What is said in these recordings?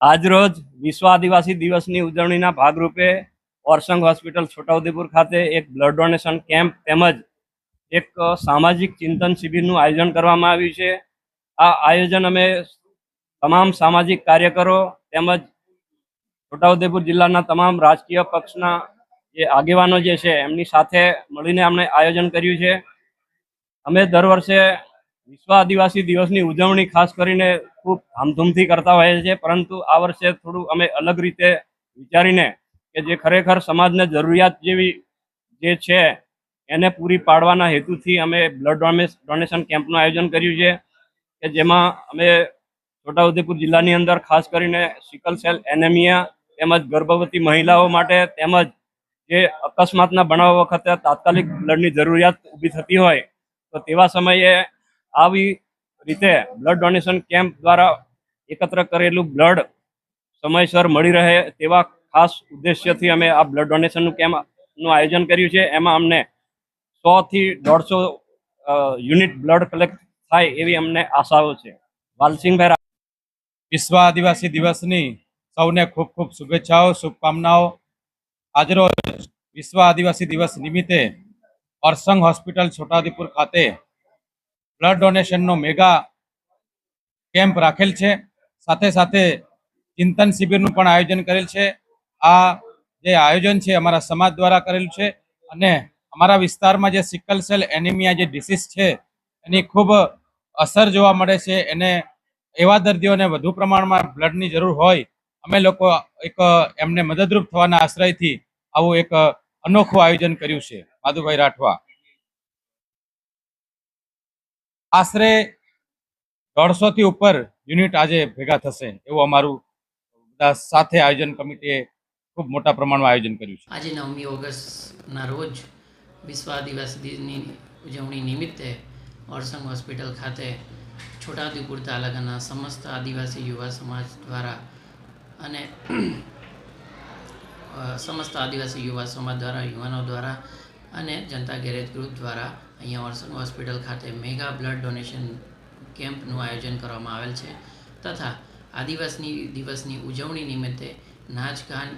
આજરોજ વિશ્વ આદિવાસી દિવસની ઉજવણીના ભાગરૂપે ઓરસંગ હોસ્પિટલ છોટાઉદેપુર ખાતે એક બ્લડ ડોનેશન કેમ્પ તેમજ એક સામાજિક ચિંતન શિબિરનું આયોજન કરવામાં આવ્યું છે. આ આયોજન અમે તમામ સામાજિક કાર્યકરો તેમજ છોટાઉદેપુર જિલ્લાના તમામ રાજકીય પક્ષના જે આગેવાનો જે છે, એમની સાથે મળીને અમને આયોજન કર્યું છે. અમે દર વર્ષે વિશ્વ આદિવાસી દિવસની ઉજવણી ખાસ કરીને ખૂબ ધામધૂમથી કરતા હોઈએ છીએ, પરંતુ આ વર્ષે થોડું અમે અલગ રીતે વિચારીને કે જે ખરેખર સમાજને જરૂરિયાત જેવી જે છે, એને પૂરી પાડવાના હેતુથી અમે બ્લડ ડોનેશન કેમ્પનું આયોજન કર્યું છે, કે જેમાં અમે છોટાઉદેપુર જિલ્લાની અંદર ખાસ કરીને સિકલ સેલ એનેમિયા તેમજ ગર્ભવતી મહિલાઓ માટે તેમજ જે અકસ્માતના બનાવ વખતે તાત્કાલિક બ્લડની જરૂરિયાત ઊભી થતી હોય, તો તેવા સમયે આવી રીતે બ્લડ ડોનેશન કેમ્પ દ્વારા એકત્ર કરેલું બ્લડ સમયસર મળી રહે તેવા ખાસ ઉદ્દેશ્યથી અમે આ બ્લડ ડોનેશનનું કેમ્પનું આયોજન કર્યું છે. એમાં અમને સોથી દોઢસો યુનિટ બ્લડ કલેક્ટ થાય એવી અમને આશાઓ છે. વાલસિંહભાઈ વિશ્વ આદિવાસી દિવસની સૌને ખૂબ ખૂબ શુભેચ્છાઓ, શુભકામનાઓ. આજરોજ વિશ્વ આદિવાસી દિવસ નિમિત્તે અરસંગ હોસ્પિટલ છોટાઉદેપુર ખાતે બ્લડ ડોનેશનનો મેગા કેમ્પ રાખેલ છે. સાથે સાથે ચિંતન શિબિરનું પણ આયોજન કરેલ છે. આ જે આયોજન છે અમારા સમાજ દ્વારા કરેલું છે અને અમારા વિસ્તારમાં જે સિકલ સેલ એનિમિયા જે ડિસીઝ છે, એની ખૂબ અસર જોવા મળે છે. એને એવા દર્દીઓને વધુ પ્રમાણમાં બ્લડની જરૂર હોય, અમે લોકો એક એમને મદદરૂપ થવાના આશ્રયથી આવું એક અનોખું આયોજન કર્યું છે. માધુભાઈ રાઠવા. આશરે દોઢસો થી ઉપર યુનિટ આજે ભેગા થશે એવું અમારું બધા સાથે આયોજન કમિટીએ ખૂબ મોટા પ્રમાણમાં આયોજન કર્યું છે. આજે નવમી ઓગસ્ટના રોજ વિશ્વ આદિવાસી દિનની ઉજવણી નિમિત્તે ઓરસંગ હોસ્પિટલ ખાતે છોટાઉદેપુર તાલુકાના સમસ્ત આદિવાસી યુવા સમાજ દ્વારા અને સમસ્ત આદિવાસી યુવા સમાજ દ્વારા, યુવાનો દ્વારા અને જનતા ગેરેજ ગ્રુપ દ્વારા અહીંયા ઓરસંગ હોસ્પિટલ ખાતે મેગા બ્લડ ડોનેશન કેમ્પનું આયોજન કરવામાં આવેલ છે તથા આદિવાસી દિવસની ઉજવણી નિમિત્તે નાચ ગાન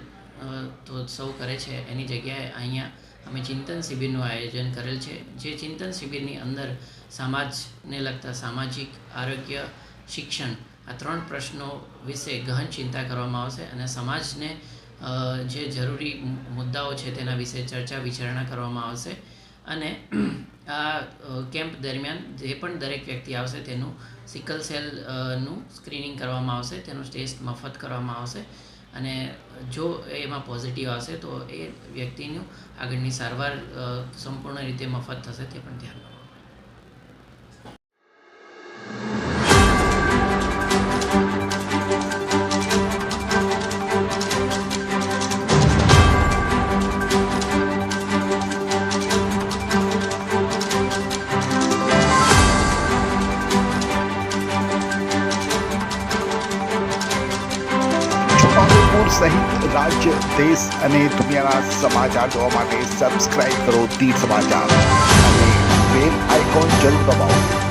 તો સૌ કરે છે. એની જગ્યાએ અહીંયા અમે ચિંતન શિબિરનું આયોજન કરેલ છે. જે ચિંતન શિબિરની અંદર સમાજને લગતા સામાજિક, આરોગ્ય, શિક્ષણ આ ત્રણ પ્રશ્નો વિશે ગહન ચિંતા કરવામાં આવશે અને સમાજને જે જરૂરી મુદ્દાઓ છે તેના વિશે ચર્ચા વિચારણા કરવામાં આવશે. અને આ કેમ્પ દરમિયાન જે પણ દરેક વ્યક્તિ આવશે તેનું સિકલ સેલનું સ્ક્રીનિંગ કરવામાં આવશે, તેનું ટેસ્ટ મફત કરવામાં આવશે અને જો એમાં પોઝિટિવ આવશે તો એ વ્યક્તિનું આગળની સારવાર સંપૂર્ણ રીતે મફત થશે તે પણ ધ્યાન રાખો સહિત રાજ્ય, દેશ અને દુનિયાના સમાચાર જોવા માટે સબસ્ક્રાઇબ કરો તીર સમાચાર. અને બેલ આઇકોન જરૂર દબાવો.